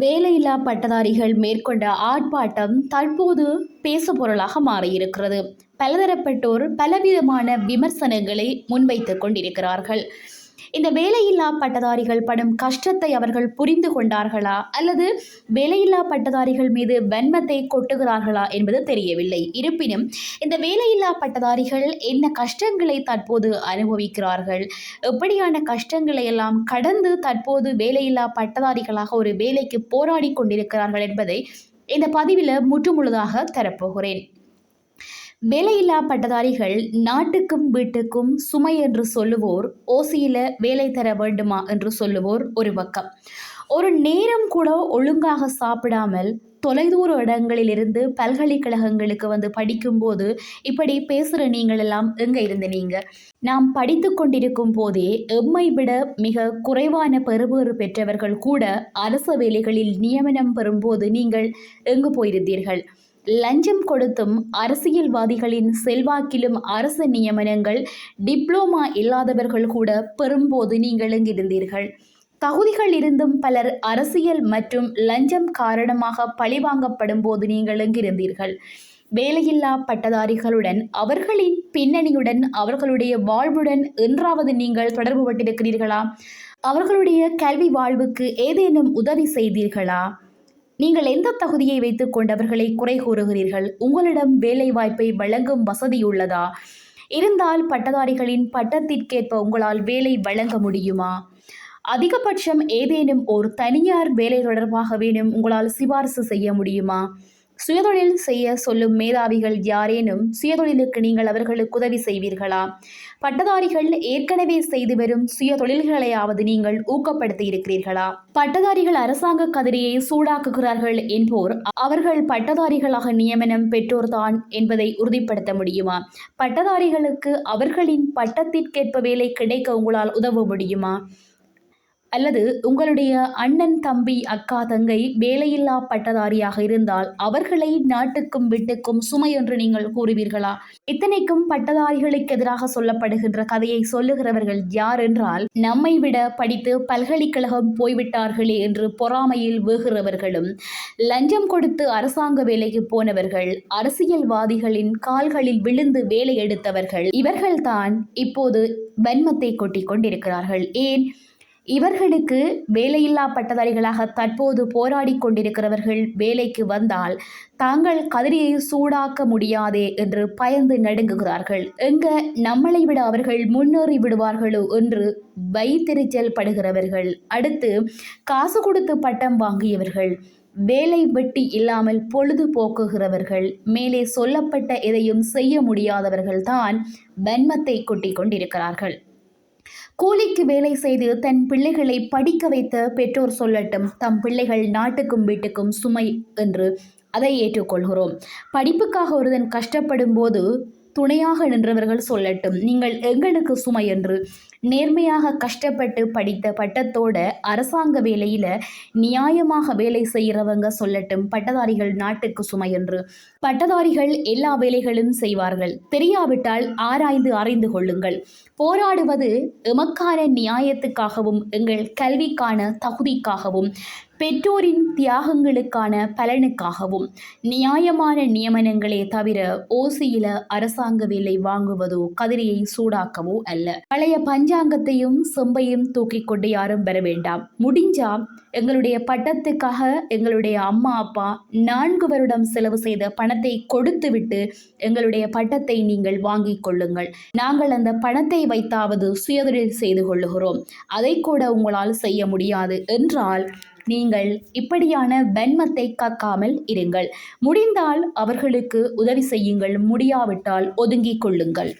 வேலையில்லா பட்டதாரிகள் மேற்கொண்ட ஆர்ப்பாட்டம் தற்போது பேசுபொருளாக மாறியிருக்கிறது. பலதரப்பட்டோர் பலவிதமான விமர்சனங்களை முன்வைத்துக் கொண்டிருக்கிறார்கள். இந்த வேலையில்லா பட்டதாரிகள் படும் கஷ்டத்தை அவர்கள் புரிந்து கொண்டார்களா? அல்லது வேலையில்லா பட்டதாரிகள் மீது வன்மத்தை கொட்டுகிறார்களா என்பது தெரியவில்லை. இருப்பினும் இந்த வேலையில்லா பட்டதாரிகள் என்ன கஷ்டங்களை தற்போது அனுபவிக்கிறார்கள்? எப்படியான கஷ்டங்களை எல்லாம் கடந்து தற்போது வேலையில்லா பட்டதாரிகளாக ஒரு வேலைக்கு போராடி கொண்டிருக்கிறார்கள் என்பதை இந்த பதிவில் முற்றுமுழுதாக தரப்போகிறேன். வேலையில்லா பட்டதாரிகள் நாட்டுக்கும் வீட்டுக்கும் சுமை என்று சொல்லுவோர் ஓசியில் வேலை தர வேண்டுமா என்று சொல்லுவோர் ஒரு பக்கம். ஒரு நேரம் கூட ஒழுங்காக சாப்பிடாமல் தொலைதூர இடங்களிலிருந்து பல்கலைக்கழகங்களுக்கு வந்து படிக்கும்போது இப்படி பேசுகிற நீங்கள் எல்லாம் எங்கே இருந்து நீங்கள் நாம் படித்து கொண்டிருக்கும் போதே எம்மை விட மிக குறைவான பெறுபேறு பெற்றவர்கள் கூட அரசு வேலைகளில் நியமனம் பெறும்போது நீங்கள் எங்கு போயிருந்தீர்கள்? லஞ்சம் கொடுத்தும் அரசியல்வாதிகளின் செல்வாக்கிலும் அரசு நியமனங்கள் டிப்ளோமா இல்லாதவர்கள் கூட பெறும்போது நீங்கள் எங்கிருந்தீர்கள்? தகுதிகள் இருந்தும் பலர் அரசியல் மற்றும் லஞ்சம் காரணமாக பழிவாங்கப்படும் போது நீங்கள் எங்கிருந்தீர்கள்? வேலையில்லா பட்டதாரிகளுடன் அவர்களின் பின்னணியுடன் அவர்களுடைய வாழ்வுடன் என்றாவது நீங்கள் தொடர்பு பட்டிருக்கிறீர்களா? அவர்களுடைய கல்வி வாழ்வுக்கு ஏதேனும் உதவி செய்தீர்களா? நீங்கள் எந்த தகுதியை வைத்துக் கொண்டவர்களை குறை கூறுகிறீர்கள்? உங்களிடம் வேலை வாய்ப்பை வழங்கும் வசதி உள்ளதா? இருந்தால் பட்டதாரிகளின் பட்டத்திற்கேற்ப உங்களால் வேலை வழங்க முடியுமா? அதிகபட்சம் ஏதேனும் ஒரு தனியார் வேலை தொடர்பாக வேணும் உங்களால் சிபாரிசு செய்ய முடியுமா? சுயதொழில் செய்ய சொல்லும் மேதாவிகள் யாரேனும் சுயதொழிலுக்கு நீங்கள் அவர்களுக்கு உதவி செய்வீர்களா? பட்டதாரிகள் ஏற்கனவே செய்து வரும் சுய தொழில்களையாவது நீங்கள் ஊக்கப்படுத்தி இருக்கிறீர்களா? பட்டதாரிகள் அரசாங்க கதிரியை சூடாக்குகிறார்கள் என்போர் அவர்கள் பட்டதாரிகளாக நியமனம் பெற்றோர்தான் என்பதை உறுதிப்படுத்த முடியுமா? பட்டதாரிகளுக்கு அவர்களின் பட்டத்திற்கேற்ப வேலை கிடைக்க உங்களால் உதவ முடியுமா? அல்லது உங்களுடைய அண்ணன் தம்பி அக்கா தங்கை வேலையில்லா பட்டதாரியாக இருந்தால் அவர்களை நாட்டுக்கும் வீட்டுக்கும் சுமை என்று நீங்கள் கூறுவீர்களா? இத்தனைக்கும் பட்டதாரிகளுக்கு எதிராக சொல்லப்படுகின்ற கதையை சொல்லுகிறவர்கள் யார் என்றால் நம்மை விட படித்து பல்கலைக்கழகம் போய்விட்டார்களே என்று பொறாமையில் வேகிறவர்களும் லஞ்சம் கொடுத்து அரசாங்க வேலைக்கு போனவர்கள் அரசியல்வாதிகளின் கால்களில் விழுந்து வேலை எடுத்தவர்கள் இவர்கள்தான் இப்போது வன்மத்தை கொட்டிக் கொண்டிருக்கிறார்கள். ஏன்? இவர்களுக்கு வேலையில்லா பட்டதாரிகளாக தற்போது போராடி கொண்டிருக்கிறவர்கள் வேலைக்கு வந்தால் தாங்கள் கதிரியை சூடாக்க முடியாதே என்று பயந்து நடுங்குகிறார்கள். எங்க நம்மளை விட அவர்கள் முன்னேறி விடுவார்களோ என்று வைத்தெரிச்சல் படுகிறவர்கள் அடுத்து காசு கொடுத்து பட்டம் வாங்கியவர்கள் வேலை வெட்டி இல்லாமல் பொழுது போக்குகிறவர்கள் மேலே சொல்லப்பட்ட எதையும் செய்ய முடியாதவர்கள் தான் வன்மத்தை கொட்டி கொண்டிருக்கிறார்கள். கூலிக்கு வேலை செய்து தன் பிள்ளைகளை படிக்க வைத்த பெற்றோர் சொல்லட்டும் தம் பிள்ளைகள் நாட்டுக்கும் வீட்டுக்கும் சுமை என்று அதை ஏற்றுக்கொள்கிறோம். படிப்புக்காக ஒருதன் கஷ்டப்படும் போது துணையாக நின்றவர்கள் சொல்லட்டும். நீங்கள் எங்களுக்கு சுமை என்று நேர்மையாக கஷ்டப்பட்டு படித்த பட்டத்தோட அரசாங்க வேலையில் நியாயமாக வேலை செய்கிறவங்க சொல்லட்டும். பட்டதாரிகள் நாட்டுக்கு சுமை என்று. பட்டதாரிகள் எல்லா வேலைகளும் செய்வார்கள். தெரியாவிட்டால் ஆராய்ந்து அறிந்து கொள்ளுங்கள். போராடுவது எமக்கான நியாயத்துக்காகவும் எங்கள் கல்விக்கான தகுதிக்காகவும் பெற்றோரின் தியாகங்களுக்கான பலனுக்காகவும் நியாயமான நியமனங்களே தவிர ஓசியில அரசாங்க வேலை வாங்குவதோ கதிரியை சூடாக்கவோ அல்ல. பழைய பஞ்சாங்கத்தையும் செம்பையும் தூக்கி கொண்டு யாரும் வர வேண்டாம். முடிஞ்சா எங்களுடைய பட்டத்துக்காக எங்களுடைய அம்மா அப்பா நான்கு வருடம் செலவு செய்த பணத்தை கொடுத்துவிட்டு எங்களுடைய பட்டத்தை நீங்கள் வாங்கிக் கொள்ளுங்கள். நாங்கள் அந்த பணத்தை வைத்தாவது சுயதொழில் செய்து கொள்ளுகிறோம். அதை கூட உங்களால் செய்ய முடியாது. என்றால் நீங்கள் இப்படியான வன்மத்தை காக்காமல் இருங்கள். முடிந்தால் அவர்களுக்கு உதவி செய்யுங்கள். முடியாவிட்டால் ஒதுங்கிக் கொள்ளுங்கள்.